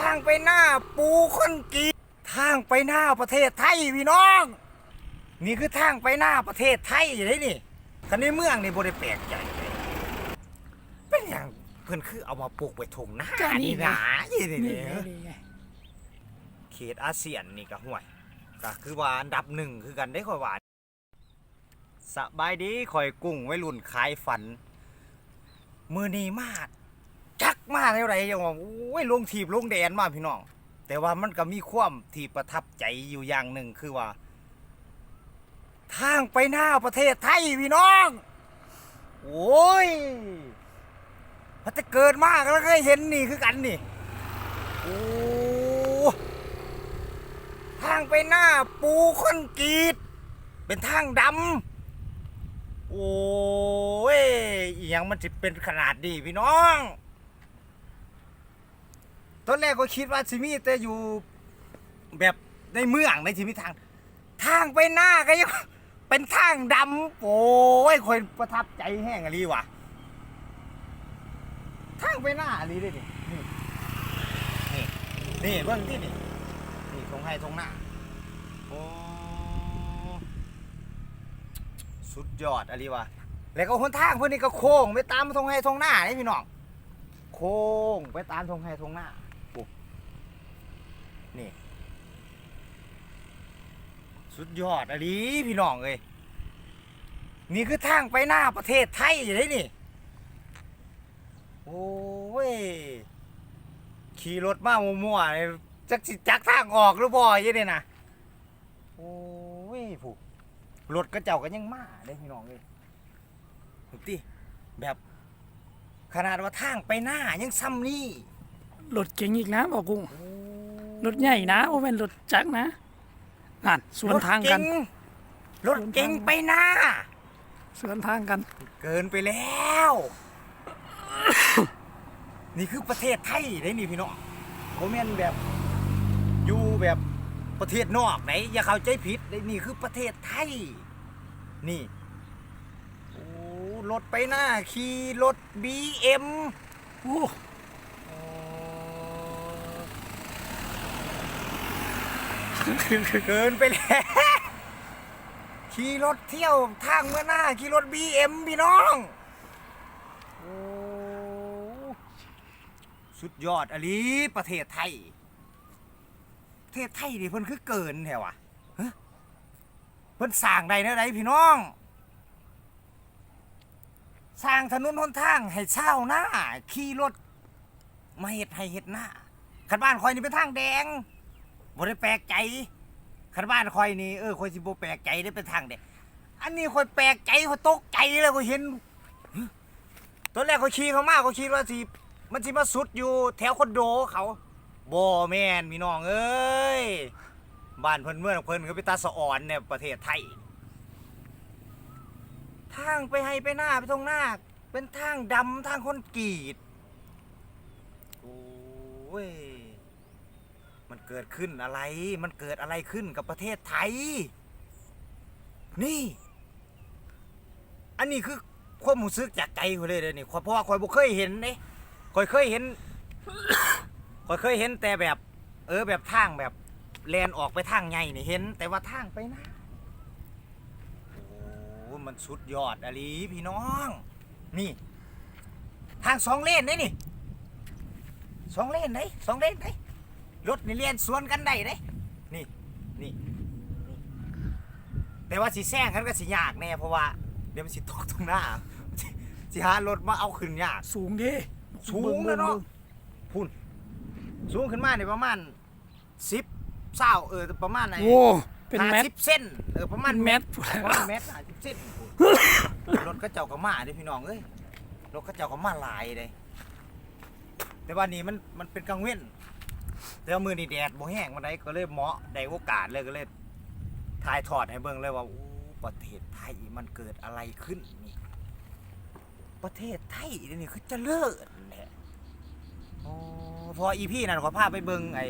ทางไปหน้าปูคอนกรีตทางไปหน้าประเทศไทยพี่น้อง นี่คือทางไปหน้าประเทศไทยเลยนี่คันในเมืองนี่บ่ได้แปลกใจเลยเป็นอย่างเพื่อนคือเอามาปลูกไว้ทงหน้าก็นี่นี่ไง นะนี่นี่นี่นี่ไงนี่ไงเขตอาเซียนนี่ก็ห่วยก็คือว่าอันดับหนึ่งคือกันได้ค่อยว่าสบายดีคอยกุ้งไว้รุ่นขายฝัน มือนี้มากจัก มากเท่าไรยังว่าโอ้ยลงทีบลงแดนมาพี่น้อง แต่ว่ามันก็มีความที่ประทับใจอยู่อย่างหนึ่งคือว่า ทางไปหน้าประเทศไทยพี่น้อง โอ้ยมันจะเกิดมากแล้วก็เห็นนี่คือกันนี่โอ้ทางไปหน้าปูคอนกรีต เป็นทางดำโอ้ยอหยังมันจะเป็นขนาดดีพี่น้อง ตอนแรกก็คิดว่าสิมีแต่อยู่แบบในเมืองในที่มีทาง ทางไปหน้าก็ยังเป็นทางดำโอ้ยคนประทับใจแห้งอะไรวะทางไปหน้าอะไรได้ดินี่นี่นี่เบื้องที่นี่นี่ทงให้ทงหน้าโอ้สุดยอดอะไรวะแล้วก็หนทางเพื่อนนี่ก็โค้งไปตามทงให้ทงหน้านี่พี่น้องโค้งไปตามทงให้ทงหน้า นี่สุดยอดอะลีพี่น้องเอ้ยนี่คือทางไปหน้าประเทศไทยเลยนี่ โอ้ย ขี่รถมามั่วๆเลยจักสิจักทางออกหรือบ่อยังนี่นะโอ้ยผูกรถกระเจ้ากันยังมาเลยพี่น้องเลยถูกติแบบขนาดว่าทางไปหน้ายังซ้ำนี่รถเก๋งอีกนะบอกกุ้งโอ้ รถใหญ่นะโอ้เป็นรถจักรนะนั่นสวนทางกัน รถเก๋งไปหน้าสวนทางกัน เกินไปแล้ว นี่คือประเทศไทยได้นี่พี่น้องโมเมนแบบอยู่แบบประเทศนอกไหนอย่าเข้าใจผิดได้นี่คือประเทศไทย นี่โอ้รถไปหน้าขี่รถ BM โอ้ เกินไปแล้วขี่รถเที่ยวทางเมื่อหน้าขี่รถ BM พี่น้องโอ้สุดยอดอลีประเทศไทย ประเทศไทยนี่เพิ่นคือเกินแถวะฮะเพิ่นสร้างได้เท่าไรพี่น้องสร้างถนนหนทางให้เช่าหน้าขี่รถมาเฮ็ดให้เฮ็ดหน้าขันบ้านคอยนี่เป็นทางแดง บ่ได้แปลกใจคันบ้านคอยนี่เออคอยสิบ่แปลกใจได้เป็นทางเด็ดอันนี้คอยแปลกใจคอยตกใจเลยคอยเห็นตอนแรกคอยขี่เขามากคอยคิดว่าสิมันสิมาสุดอยู่แถวคอนโดเขาบ่แม่นพี่น้องเอ้ยบ้านเพิ่นเมื่อเพิ่นก็ไปตาสะอ่อนเนี่ยประเทศไทยทางไปให้ไปหน้าไปตรงหน้า เป็นทางดำทางคนกรีตโอ้ย มันเกิดขึ้นอะไร มันเกิดอะไรขึ้นกับประเทศไทย นี่ อันนี้คือความรู้สึกจากใจเขาเลยเด้อนี่เพราะว่าคอยบ่เคยเห็นเด้คอยเคยเห็นคอยเคยเห็นแต่แบบ เออแบบทางแบบแลนออกไปทางใหญ่นี่เห็น แต่ว่าทางไปน้าโอ้มันสุดยอดอะลีพี่น้อง นี่ ทางสองเลนได้นี่สองเลนไหนสองเลนไหน รถนี่เลียนสวนกันได้เด้นี่นี่นี่แต่ว่าสิแซงกันก็สิยากแน่เพราะว่าเดี๋ยวมันสิตกตรงหน้าสิสิหารถมาเอาขึ้นยากสูงดิสูงแล้วเนาะพุ่นสูงขึ้นมาเนี่ยประมาณสิบเศร้าเออประมาณไหนโอ้เป็นแมทสิบเส้นเออประมาณเป็นเมเม็ตดรประมาณเมตรห้าสิบเส้นรถก็เจ้าก็มาเด้อพี่น้องเอ้ยรถก็เจ้าก็มาหลายเลยแต่ว่านี่มันมันเป็นกลางเว้น แต่ว่ามือนี่แดดบ่แห้งมาได้ก็เลยเหมาะได้โอกาสเลยก็เลยถ่ายทอดให้เบิ่งเลยว่าโอ้ประเทศไทยมันเกิดอะไรขึ้นนี่ประเทศไทยนี่คือเจริญแหละโอ้พออีพี่นั่นขอพาไปเบิ่งไอ้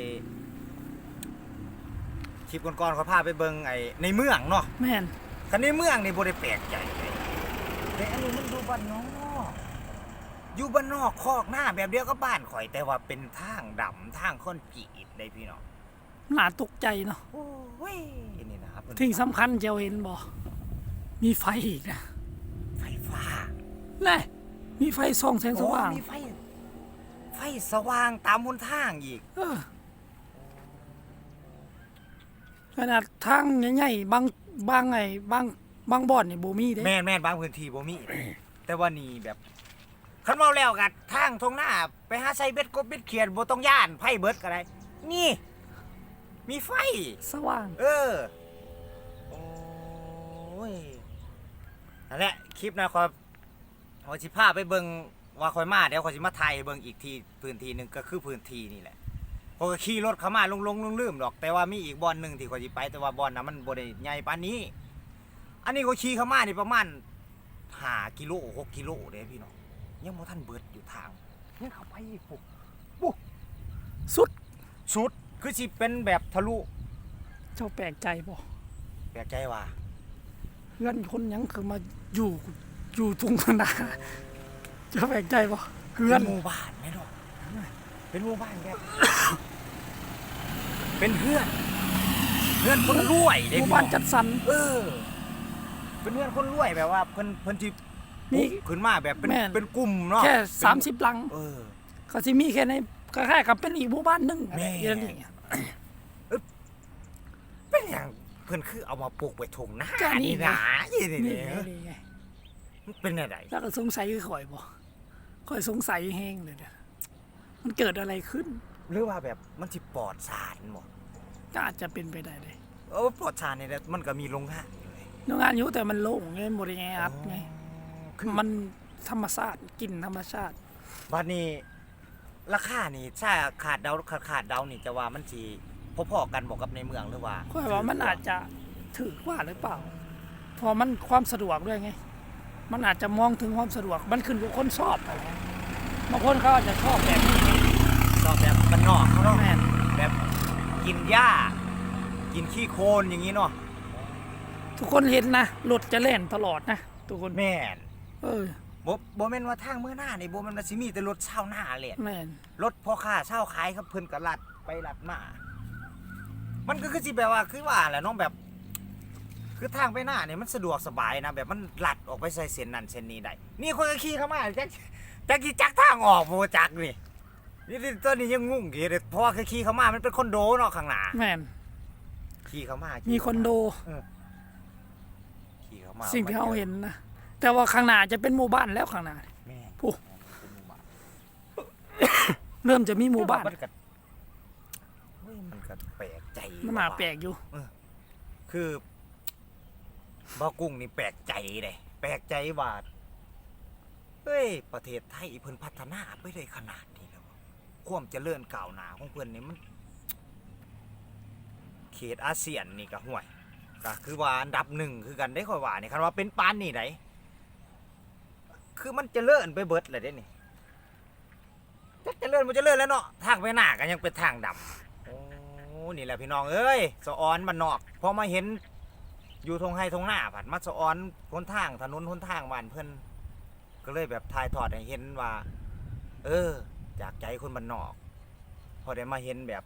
คลิปก่อนๆขอพาไปเบิ่งไอ้ในเมืองเนาะแม่นคันในเมืองนี่บ่ได้แปลกใจเลยแต่อันนี้มันดูบ้านนอก อยู่บ้านนอกคอกหน้าแบบเดียวกับบ้านข่อย แต่ว่าเป็นทางดำทางคอนกรีตได้พี่น้องน่าตกใจเนาะโอ้ยนี่นะครับที่สำคัญเจ้าเห็นบ่มีไฟอีกนะไฟฟ้าแน่มีไฟส่องแสงสว่าง โอ้มีไฟ ไฟสว่างตามบนทางอีก เออขนาดทางใหญ่ๆบางบางไงบางบางบ่อนนี่บ่มีเด้แม่นแม่นบางพื้นที่บ่มี แต่ว่านี่แบบ คันเมาแล้วกัทางทงหน้า ไปหาใส่เบ็ดกบเบ็ดเขียนบ่ต้องย่านไพ่เบิดก็ได้นี่ มีไฟ สว่าง เออ โอ้ยนั่นแหละคลิปนะคอยขอยสิพาไปเบิงว่าคอยมาเดี๋ยวคอยสิมาไทยเบิงอีกทีพื้นที่หนึ่งก็คือพื้นที่นี่แหละพอยก็ขี่รถเข้ามาลงลงลืมลืมๆดอก แต่ว่ามีอีกบอลหนึ่งที่คอยสิไป แต่ว่าบอลนะมันบ่ได้ใหญ่ปานนี้ อันนี้ก็ขี่เข้ามานี่ประมาณห้ากิโลหกกิโลเด้พี่น้อง ยังบ่ทันเบิดอยู่ทางยังเข้าไปอีกปุ๊บสุดสุดคือสิเป็นแบบทะลุเจ้าแปลกใจบ่แปลกใจว่าเพื่อนคนหยังคือมาอยู่อยู่ตรงหน้าเจ้าแปลกใจบ่เพื่อเป็นนหมู่บ้านไหมลูกเป็นหมู่บ้านแบบ เป็นเพื่อนเพื่อนคนรวยหเด็กมู่บ้านจัดสรรเออเป็นเพื่อนคนรวยแบบว่าเพิ่นเพิ่น จิมีขึ้นมาแบบเป็นแม่น เป็นกลุ่มเนาะแค่เป็นสามสิบหลัง เออ ก็สิมีแค่ในคล้ายๆกับเป็นอีกหมู่บ้านหนึงอะไรแม่ อย่างนี้เป็นอย่างเพิ่นคือเอามาปลูกไว้ทงหน้าก็นี่นี่ไงนะนี่นี่นี่นี่ไงนี่ไงมันเป็นอะไรแล้วก็สงสัยคือข่อยบ่ข่อยสงสัยแห้งเลยเนี่ยมันเกิดอะไรขึ้น หรือว่าแบบมันสิปลอดสารหมดก็อาจจะเป็นไปได้เลยเออปลอดสารนี่แหละมันก็มีโรงงานอยู่เลย โรงงานอยู่แต่มันโล่งไงบ่ได้แออัดไงคือ มันธรรมชาติกลิ่นธรรมชาติ บัดนี้ราคานี่ถ้าขาดเดาขาดขาดเดานี่จะว่ามันสิพอๆกันบอกกับในเมืองหรือว่าค่อยว่ามันอาจจะถือกว่าหรือเปล่า พอมันความสะดวกด้วยไง มันอาจจะมองถึงความสะดวก มันขึ้นกับคนชอบอะไรเงี้ยบางคนเขาอาจจะชอบแบบนี้ไงชอบแบบบ้านนอกเขาเนาะแม่นแบบกินหญ้า กินขี้โคลนอย่างนี้เนาะทุกคนเห็นนะรถจะเล่นตลอดนะทุกคนแม่น เออบ่บ่แม่นว่าทางเมื่อหน้านี่บ่แม่นว่าสิมีแต่รถเช่าหน้าแหละแม่นรถพ่อค้าเช่าขายครับเพิ่นก็ลัดไปลัดมา มันก็คือสิแบบว่าคือว่าแหละเน้องแบบ คือทางไปหน้าเนี่ยมันสะดวกสบายนะ แบบมันลัดออกไปใส่เส้นนั้นเส้นนี้ได้ นี่คนก็ขี่เข้ามาจักจักกี่จักทางออกบ่จักนี่นี่นี่ตัวนี้ยังงงอยู่เลยเพราะว่าคือขี่เข้ามามันเป็นคอนโดเนาะข้างหน้าแม่นขี่เข้ามามีขี่คอนโดขี่เข้ามาสิ่งที่เขาเห็นนะ แต่ว่าข้างหน้าจะเป็นหมู่บ้านแล้วข้างหน้า แม่นโอ้เริ่มจะมีหมู่บ้านมันก็เฮ้ยมันก็แปลกใจมันน่าแปลกอยู่ คือบ่ากุ้งนี่แปลกใจเลยแปลกใจว่าเฮ้ยประเทศไทยเพิ่นพัฒนาไปได้ขนาดนี้แล้ววะความเจริญก้าวหน้าของเพิ่นนี่มัน เขตอาเซียนนี่ก็ห่วยก็คือว่าอันดับหนึ่งคือกันได้ค่อยว่านี่คันว่าเป็นปานนี่ไหน คือมันจะเจริญไปเบิดเลยเด้นี่จักเจริญบ่เจริญแล้วเนาะทางไปหน้าก็ยังเป็นทางดำโอ้นี่แหละพี่น้องเอ้ยสะออนบ้านนอกพอมาเห็นอยู่ทงไฮทงหน้าผัดมาสะออนคนทางถนนคนทางบ้านเพิ่นก็เลยแบบถ่ายทอดให้เห็นว่า เออ จากใจคนบ้านนอก พอได้มาเห็นแบบ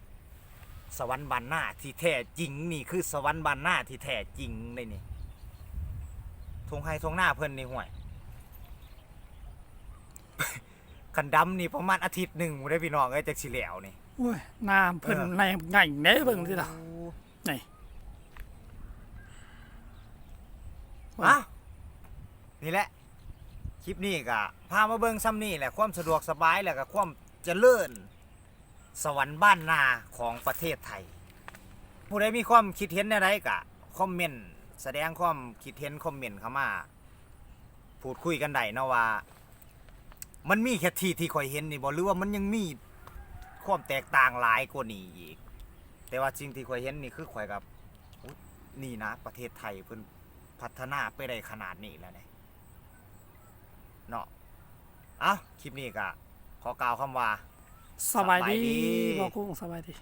สวรรค์บานหน้าที่แท้จริงนี่คือสวรรค์บานหน้าที่แท้จริงเลยนี่ทงไฮทงหน้าเพิ่นนี่ห่วย คันดำนี่ประมาณอาทิตย์หนึ่งได้พี่น้องเอ้ยจากสิแหล้วนี่ โอ้ยน้ำเพิ่นเออ ในใหญ่เด้เบิ่งสิล่ะนี่อ้าวนี่แหละ คลิปนี้ก็พามาเบิ่งซ้ำนี่แหละความสะดวกสบายแหละก็ความเจริญสวรรค์บ้านนาของประเทศไทย ผู้ใดมีความคิดเห็นอะไรก็คอมเมนต์แสดงความคิดเห็นคอมเมนต์เข้ามา พูดคุยกันได้เนาะว่า มันมีแค่ที่ที่ข่อยเห็นนี่บ่หรือว่ามันยังมีความแตกต่างหลายกว่านี้อีก แต่ว่าสิ่งที่ข่อยเห็นนี่คือข่อยกับอุ๊ยนี่นะ ประเทศไทยเพิ่นพัฒนาไปได้ขนาดนี้แล้วเนี่ยเนาะเอ้าคลิปนี้ก็ขอกล่าวคำว่า สบายดีสบายดีบอกกุ้งสบายดี